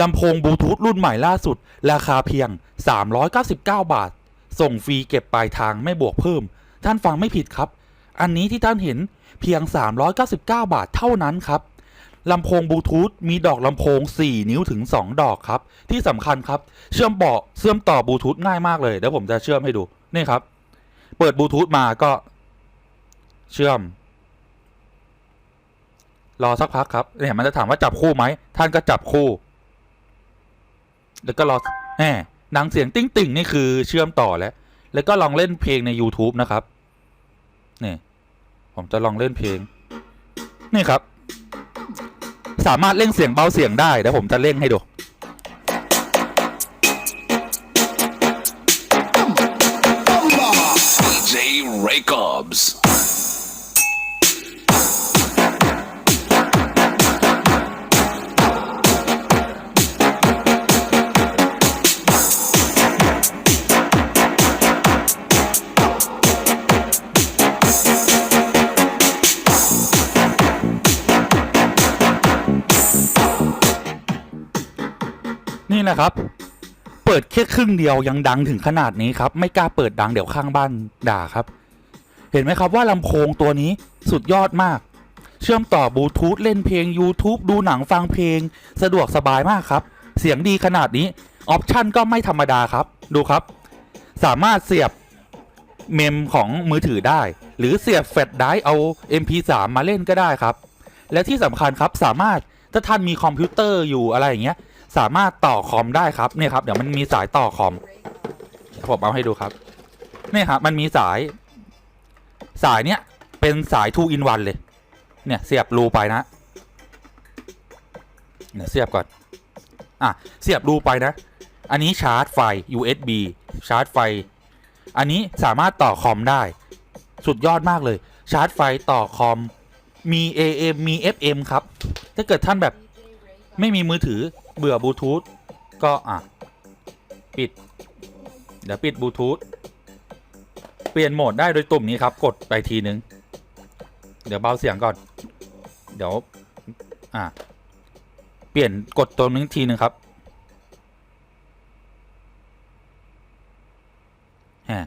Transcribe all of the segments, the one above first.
ลำโพงบลูทูธรุ่นใหม่ล่าสุด ราคาเพียง 399 บาท ส่งฟรีเก็บปลายทางไม่บวกเพิ่ม ท่านฟังไม่ผิดครับ อันนี้ที่ท่านเห็นเพียง 399 บาทเท่านั้นครับลำโพงบลูทูธมีดอกลำโพง 4 นิ้วถึง 2 ดอกครับ ที่สำคัญครับ เชื่อมเบาะเชื่อมต่อบลูทูธง่ายมากเลยเดี๋ยวผมจะเชื่อมให้ดู นี่ครับ เปิดบลูทูธมาก็ เชื่อม รอสักพักครับเนี่ยมันจะถามว่าจับคู่ไหม ท่านก็จับคู่ แล้วก็รอแหมดังเสียงติ้งติ่งนี่คือเชื่อมต่อแล้ว แล้วก็ลองเล่นเพลงใน YouTube นะครับ นี่ ผมจะลองเล่นเพลง นี่ครับ สามารถเล่งเสียงเบาเสียงได้เดี๋ยวผมจะเล่งให้ดู DJ Records. นะครับ เปิดแค่ครึ่งเดียวยังดังถึงขนาดนี้ครับ ไม่กล้าเปิดดังเดี๋ยวข้างบ้านด่าครับ เห็นไหมครับว่าลำโพงตัวนี้สุดยอดมาก เชื่อมต่อบลูทูธเล่นเพลง YouTube ดูหนังฟังเพลง สะดวกสบายมากครับ เสียงดีขนาดนี้ออปชันก็ไม่ธรรมดาครับ ดูครับ สามารถเสียบเมมของมือถือได้ หรือเสียบแฟลชไดรฟ์เอา MP3 มาเล่นก็ได้ครับ และที่สำคัญครับสามารถถ้าท่านมีคอมพิวเตอร์อยู่อะไรอย่างเงี้ย สามารถต่อคอมได้ครับเนี่ยครับเดี๋ยวมันมีสายต่อคอมผมเอาให้ดูครับเนี่ยครับมันมีสาย สายเนี้ยเป็นสาย2 in 1เลย เนี่ยเสียบรูไปนะเนี่ยเสียบก่อนอะเสียบรูไปนะ อันนี้ชาร์จไฟ USB ชาร์จไฟ อันนี้สามารถต่อคอมได้ สุดยอดมากเลย ชาร์จไฟต่อคอมมี AM มี FM ครับ ถ้าเกิดท่านแบบไม่มีมือถือ เบื่อบลูทูธก็อะปิด เดี๋ยวปิดบลูทูธเปลี่ยนโหมดได้โดยตุ่มนี้ครับ กดไปทีนึง เดี๋ยวเบาเสียงก่อน เดี๋ยว อะเปลี่ยนกดตัวนึงทีนึงครับแฮะ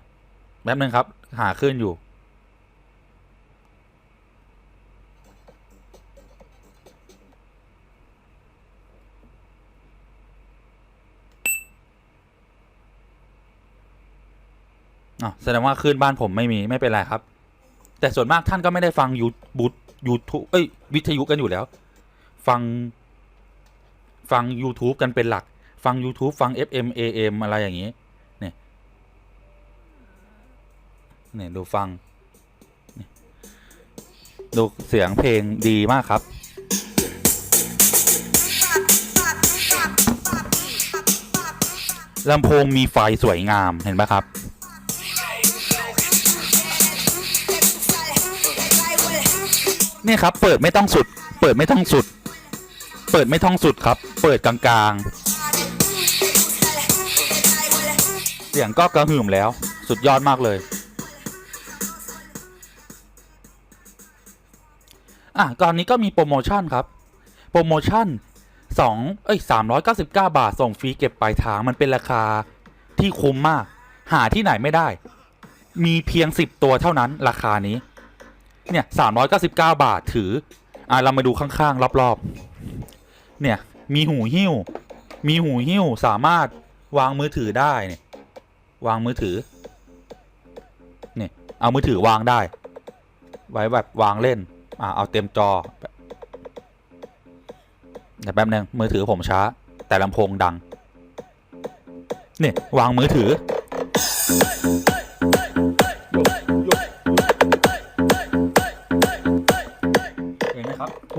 แป๊บนึงครับ หาขึ้นอยู่ อ๋อแสดงว่าคลื่นบ้านผมไม่มีไม่เป็นไรครับ แต่ส่วนมากท่านก็ไม่ได้ฟังยูบูยูทูเอ้ยวิทยุกันอยู่แล้ว ฟัง ฟัง YouTube กันเป็นหลัก ฟัง YouTube ฟัง FM AM อะไรอย่างนี้ เนี่ยเนี่ยดูฟัง ดูเสียงเพลงดีมากครับลำโพงมีไฟสวยงามเห็นไหมครับ เนี่ยครับ เปิดไม่ต้องสุด เปิดไม่ต้องสุด เปิดไม่ต้องสุดครับ เปิดกลางๆ เสียงก็กระหึ่มแล้ว สุดยอดมากเลย อะตอนนี้ก็มีโปรโมชั่นครับ โปรโมชั่นสองเอ้ยสามร้อยเก้าสิบเก้าบาท ส่งฟรีเก็บปลายทาง มันเป็นราคาที่คุ้มมาก หาที่ไหนไม่ได้ มีเพียงสิบตัวเท่านั้นราคานี้ เนี่ยสามร้อยเก้าสิบเก้าบาทถือ อะเรามาดูข้างๆรอบๆ เนี่ย มีหูหิ้ว มีหูหิ้วสามารถวางมือถือได้เนี่ยวางมือถือ เนี่ย เอามือถือวางได้ ไว้แบบวางเล่น อะเอาเต็มจอแต่แป๊บนึงมือถือผมช้า แต่ลำโพงดัง เนี่ยวางมือถือ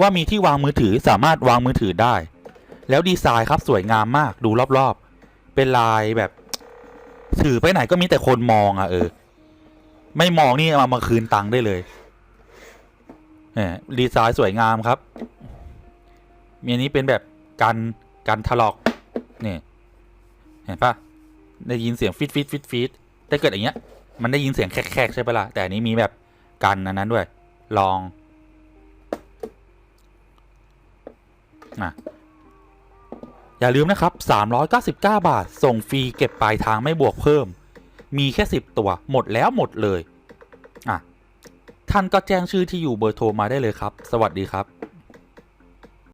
ว่ามีที่วางมือถือสามารถวางมือถือได้ แล้วดีไซน์ครับสวยงามมากดูรอบๆ เป็นลายแบบ ถือไปไหนก็มีแต่คนมองอะเออ ไม่มองนี่เอามาคืนตังค์ได้เลยแหมดีไซน์สวยงามครับ มีอันนี้เป็นแบบกันกันถลอกเนี่ยเห็นปะได้ยินเสียงฟิตฟิตฟิตฟิตถ้าเกิดอย่างเงี้ย มันได้ยินเสียงแคกๆใช่ปะล่ะแต่อันนี้มีแบบกันอันนั้นด้วย ลอง อะอย่าลืมนะครับ 399 บาท ส่งฟรีเก็บปลายทางไม่บวกเพิ่ม มีแค่ 10 ตัว หมดแล้วหมดเลย อะ ท่านก็แจ้งชื่อที่อยู่เบอร์โทรมาได้เลยครับ สวัสดีครับ